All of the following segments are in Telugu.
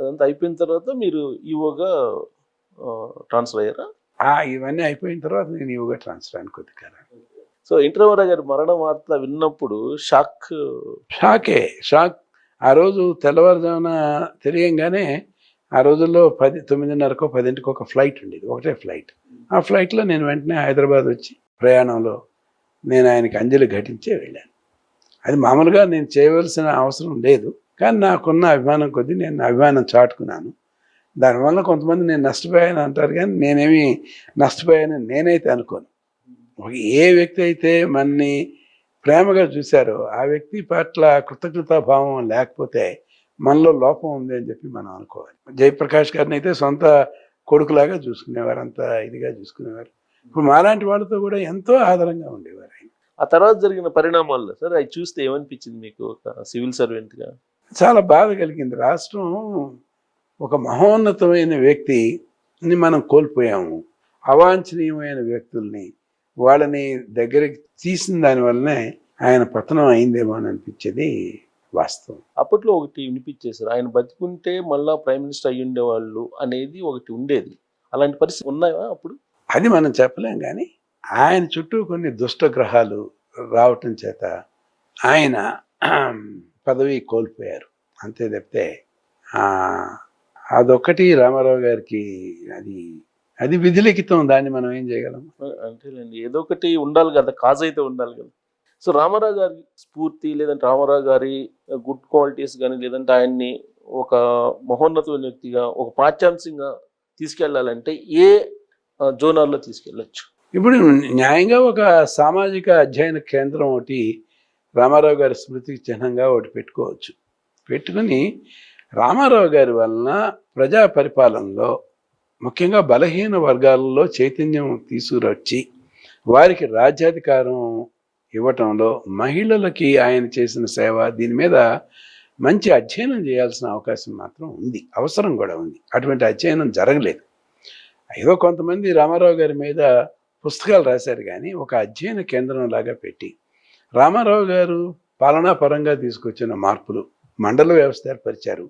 అదంతా అయిపోయిన తర్వాత మీరు ఈవోగా ట్రాన్స్ఫర్ అయ్యారా? ఆ, ఇవన్నీ అయిపోయిన తర్వాత నేను ఇవ్వగా ట్రాన్స్ఫర్ అని కొద్ది కాలం. సో ఇంటర్వరా గారి మరణ వార్త విన్నప్పుడు షాక్ షాకే షాక్. ఆ రోజు తెల్లవారుజామున తెలియంగానే ఆ రోజుల్లో పది తొమ్మిదిన్నరకు పదింటికి ఒక ఫ్లైట్ ఉండేది ఒకటే ఫ్లైట్. ఆ ఫ్లైట్లో నేను వెంటనే హైదరాబాద్ వచ్చి ప్రయాణంలో నేను ఆయనకి అంజలి ఘటించే వెళ్ళాను. అది మామూలుగా నేను చేయవలసిన అవసరం లేదు. కానీ నాకున్న అభిమానం కొద్దీ నేను అభిమానం చాటుకున్నాను. దానివల్ల కొంతమంది నేను నష్టపోయాను అంటారు కానీ నేనేమి నష్టపోయానని నేనైతే అనుకోను. ఒక ఏ వ్యక్తి అయితే మనని ప్రేమగా చూశారో ఆ వ్యక్తి పట్ల కృతజ్ఞతాభావం లేకపోతే మనలో లోపం ఉంది అని చెప్పి మనం అనుకోవాలి. జయప్రకాష్ గారిని అయితే సొంత కొడుకులాగా చూసుకునేవారు అంత ఇదిగా చూసుకునేవారు. ఇప్పుడు మాలాంటి వాళ్ళతో కూడా ఎంతో ఆదరంగా ఉండేవారు ఆయన. ఆ తర్వాత జరిగిన పరిణామాల్లో సార్ అవి చూస్తే ఏమనిపించింది మీకు ఒక సివిల్ సర్వెంట్గా? చాలా బాధ కలిగింది. రాష్ట్రం ఒక మహోన్నతమైన వ్యక్తిని మనం కోల్పోయాము. అవాంఛనీయమైన వ్యక్తుల్ని వాళ్ళని దగ్గరికి తీసిన దానివల్లనే ఆయన పతనం అయిందేమో అని అనిపించేది వాస్తవం. అప్పట్లో ఒకటి వినిపించేశారు. ఆయన బతికుంటే మళ్ళా ప్రైమ్ మినిస్టర్ అయ్యి ఉండేవాళ్ళు అనేది ఒకటి ఉండేది. అలాంటి పరిస్థితి ఉన్నాయా అప్పుడు? అది మనం చెప్పలేం కానీ ఆయన చుట్టూ కొన్ని దుష్ట గ్రహాలు రావటం చేత ఆయన పదవి కోల్పోయారు. అంతే తప్పితే అదొక్కటి రామారావు గారికి అది అది విధిలిఖితం. దాన్ని మనం ఏం చేయగలం? అంతేలేండి. ఏదో ఒకటి ఉండాలి కదా కాజ్ అయితే ఉండాలి కదా. సో రామారావు గారి స్ఫూర్తి లేదంటే రామారావు గారి గుడ్ క్వాలిటీస్ కానీ లేదంటే ఆయన్ని ఒక మహోన్నతమైన వ్యక్తిగా ఒక పాఠ్యాంశంగా తీసుకెళ్ళాలంటే ఏ ఆ, జోనాల్లో తీసుకెళ్ళొచ్చు? ఇప్పుడు న్యాయంగా ఒక సామాజిక అధ్యయన కేంద్రం ఒకటి రామారావు గారి స్మృతికి చిహ్నంగా ఒకటి పెట్టుకోవచ్చు. పెట్టుకుని రామారావు గారి వలన ప్రజా పరిపాలనలో ముఖ్యంగా బలహీన వర్గాలలో చైతన్యం తీసుకురొచ్చి వారికి రాజ్యాధికారం ఇవ్వటంలో మహిళలకి ఆయన చేసిన సేవ దీని మీద మంచి అధ్యయనం చేయాల్సిన అవకాశం మాత్రం ఉంది. అవసరం కూడా ఉంది. అటువంటి అధ్యయనం జరగలేదు. ఏదో కొంతమంది రామారావు గారి మీద పుస్తకాలు రాశారు కానీ ఒక అధ్యయన కేంద్రం లాగా పెట్టి రామారావు గారు పాలనా పరంగా తీసుకొచ్చిన మార్పులు మండల వ్యవస్థ ఏర్పరిచారు.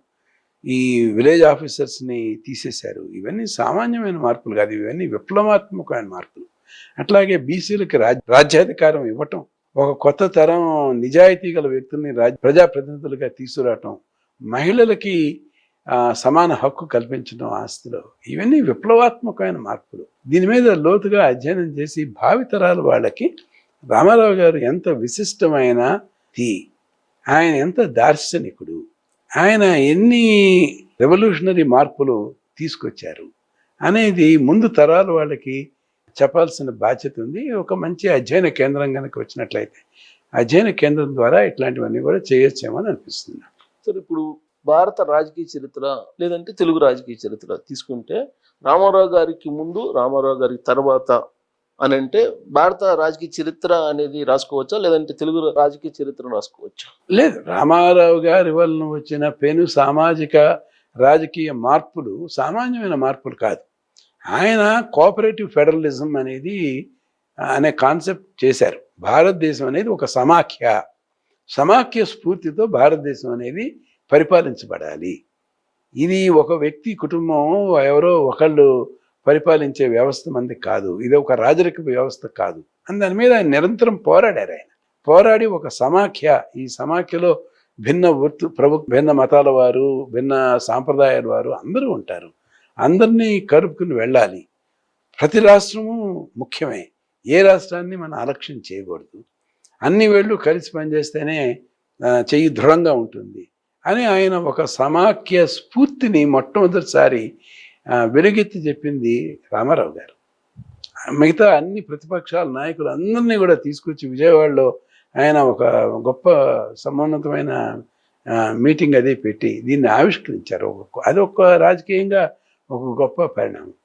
ఈ విలేజ్ ఆఫీసర్స్ని తీసేశారు. ఇవన్నీ సామాన్యమైన మార్పులు కాదు. ఇవన్నీ విప్లవాత్మకమైన మార్పులు. అట్లాగే బీసీలకు రాజ్ రాజ్యాధికారం ఇవ్వటం ఒక కొత్త తరం నిజాయితీ గల వ్యక్తుల్ని రాజ్ ప్రజాప్రతినిధులుగా తీసుకురావటం మహిళలకి సమాన హక్కు కల్పించడం ఆస్తిలో ఇవన్నీ విప్లవాత్మకమైన మార్పులు. దీని మీద లోతుగా అధ్యయనం చేసి భావితరాలు వాళ్ళకి రామారావు గారు ఎంత విశిష్టమైన ది ఆయన ఎంత దార్శనికుడు. ఆయన ఎన్ని రెవల్యూషనరీ మార్పులు తీసుకొచ్చారు అనేది ముందు తరాల వాళ్ళకి చెప్పాల్సిన బాధ్యత ఉంది. ఒక మంచి అధ్యయన కేంద్రం కనుక వచ్చినట్లయితే అధ్యయన కేంద్రం ద్వారా ఇట్లాంటివన్నీ కూడా చేయొచ్చేమో అనిపిస్తుంది. సార్ ఇప్పుడు భారత రాజకీయ చరిత్ర లేదంటే తెలుగు రాజకీయ చరిత్ర తీసుకుంటే రామారావు గారికి ముందు రామారావు గారికి తర్వాత అని అంటే భారత రాజకీయ చరిత్ర అనేది రాసుకోవచ్చా? లేదంటే తెలుగు రాజకీయ చరిత్ర రాసుకోవచ్చా? లేదు రామారావు గారి వలన వచ్చిన పెను సామాజిక రాజకీయ మార్పులు సామాన్యమైన మార్పులు కాదు. ఆయన కోఆపరేటివ్ ఫెడరలిజం అనేది అనే కాన్సెప్ట్ చేశారు. భారతదేశం అనేది ఒక సమాఖ్య. సమాఖ్య స్ఫూర్తితో భారతదేశం అనేది పరిపాలించబడాలి. ఇది ఒక వ్యక్తి కుటుంబం ఎవరో ఒకళ్ళు పరిపాలించే వ్యవస్థ మంది కాదు. ఇది ఒక రాజరిక వ్యవస్థ కాదు. అని దాని మీద ఆయన నిరంతరం పోరాడారు ఆయన. పోరాడి ఒక సమాఖ్య ఈ సమాఖ్యలో భిన్న వృత్తి ప్రభు భిన్న మతాల వారు భిన్న సాంప్రదాయాల వారు అందరూ ఉంటారు. అందరినీ కలుపుకుని వెళ్ళాలి. ప్రతి రాష్ట్రము ముఖ్యమే. ఏ రాష్ట్రాన్ని మనం అలక్ష్యం చేయకూడదు. అన్ని వేళ్ళు కలిసి పనిచేస్తేనే చెయ్యి దృఢంగా ఉంటుంది. అని ఆయన ఒక సమాఖ్య స్ఫూర్తిని మొట్టమొదటిసారి వెలుగెత్తి చెప్పింది రామారావు గారు. మిగతా అన్ని ప్రతిపక్షాల నాయకులు అందరినీ కూడా తీసుకొచ్చి విజయవాడలో ఆయన ఒక గొప్ప సమున్నతమైన మీటింగ్ అది పెట్టి దీన్ని ఆవిష్కరించారు. ఒక- అది ఒక రాజకీయంగా ఒక గొప్ప పరిణామం.